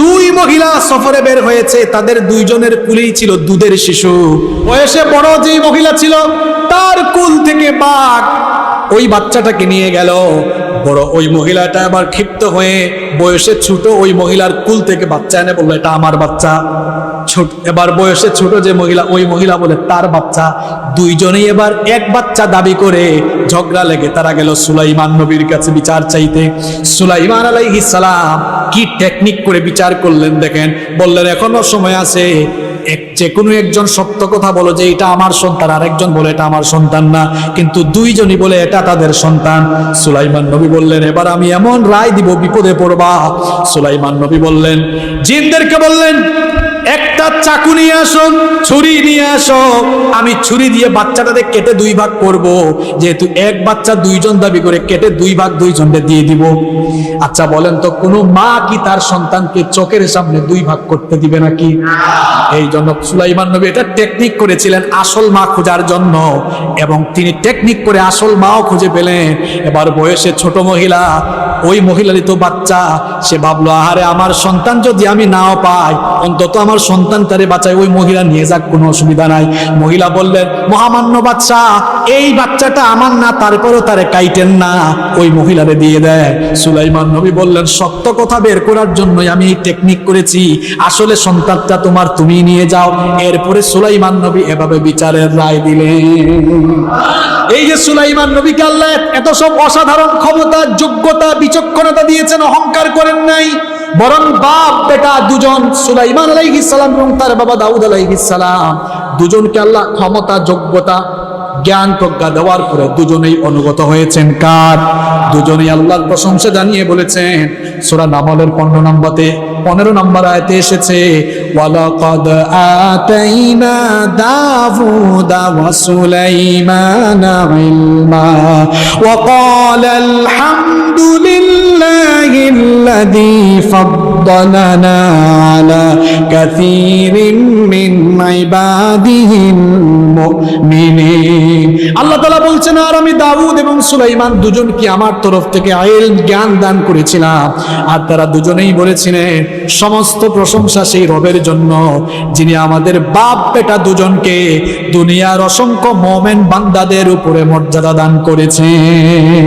দুই মহিলা সফরে বের হয়েছে, তাদের দুইজনের কুলেই ছিল দুধের শিশু। বয়সে বড় যেই মহিলা ছিল, তার কুল থেকে বাঘ ওই বাচ্চাটাকে নিয়ে গেল। বড় ওই মহিলাটা আবার ক্ষিপ্ত হয়ে বয়সে ছোট ওই মহিলার কুল থেকে বাচ্চা এনে বলল, এটা আমার বাচ্চা। ছোট এবার বয়সে ছোট যে মহিলা, ওই মহিলা বলে, তার বাচ্চা। দুইজনেই এবার এক বাচ্চা দাবি করে ঝগড়া লেগে, তারা গেল সুলাইমান নবীর কাছে বিচার চাইতে। সুলাইমান আলাইহিস সালাম কি টেকনিক করে বিচার করলেন দেখেন? বললেন, এখনও সময় আছে যে কোনো একজন সত্য কথা বলো যে এটা আমার সন্তান আর একজন বলে এটা আমার সন্তান না। কিন্তু দুইজনই বলে এটা তাদের সন্তান। সুলাইমান নবী বললেন, এবার আমি এমন রায় দিব, বিপদে পড়বা। সুলাইমান নবী বললেন, জিনদেরকে বললেন, একটা চাকু নিয়ে আসো, ছুরি নিয়ে আসো। আমি ছুরি দিয়ে বাচ্চাটাকে কেটে দুই ভাগ করব। যেহেতু এক বাচ্চা দুইজন দাবি করে, কেটে দুই ভাগ দুইজনকে দিয়ে দিব। আচ্ছা বলেন তো, কোনো মা কি তার সন্তানকে চোখের সামনে দুই ভাগ করতে দিবে নাকি? এই জন্য সুলাইমান নবী এটা টেকনিক করেছিলেন আসল মা খোঁজার জন্য। এবং তিনি টেকনিক করে আসল মাও খুঁজে পেলেন। এবার বয়সে ছোট মহিলা, ওই মহিলারই তো বাচ্চা। সে ভাবলো, আহারে, আমার সন্তান যদি আমি নাও পাই, অন্তত আমার সন্তান তারে বাঁচায় ওই মহিলা নিয়ে যাক, কোনো অসুবিধা নাই। মহিলা বললেন, মহামান্য বাচ্চা, এই বাচ্চাটা আমার না, তারপরও তারে কাইটেন না। ওই মহিলারে দিয়ে দেয়। সুলাইমান নবী বললেন সত্য কথা বের করার জন্যই আমি এই টেকনিক করেছি। আসলে সন্তানটা তোমার তুমি নিয়ে যাও। এরপরে সুলাইমান নবী এভাবে বিচারের রায় দিলেন। এই যে সুলাইমান নবীকে আল্লাহ এত সব অসাধারণ ক্ষমতা, যোগ্যতা, বিচক্ষণতা দিয়েছেন, অহংকার করেন নাই। বরং বাপ, বেটা দুজন, সুলাইমান সালাম এবং তার বাবা দাউদ সালাম, দুজনকে আল্লাহ ক্ষমতা, যোগ্যতা, জ্ঞান প্রজ্ঞা দেওয়ার পরে দুজনেই অনুগত হয়েছেন। কার? দুজনেই আল্লাহর প্রশংসা জানিয়ে বলেছেন, সূরা নামলের 15 নম্বরে 15 নম্বর আয়াতে এসেছে ولقد آتينا داود وسليمان علما وقال الحمد لله الذي فضلنا على كثير من عباده المؤمنين. আল্লাহ তালা বলছেন আর আমি দাউদ এবং সুলাইমান দুজনকে আমার তরফ থেকে আইল জ্ঞান দান করেছিলাম। আর তারা দুজনেই বলেছিলেন সমস্ত প্রশংসা সেই রবের জন্য যিনি আমাদের বাপ বেটা দুজনকে দুনিয়ার অসংখ্য মোমেন বান্দাদের উপরে মর্যাদা দান করেছেন।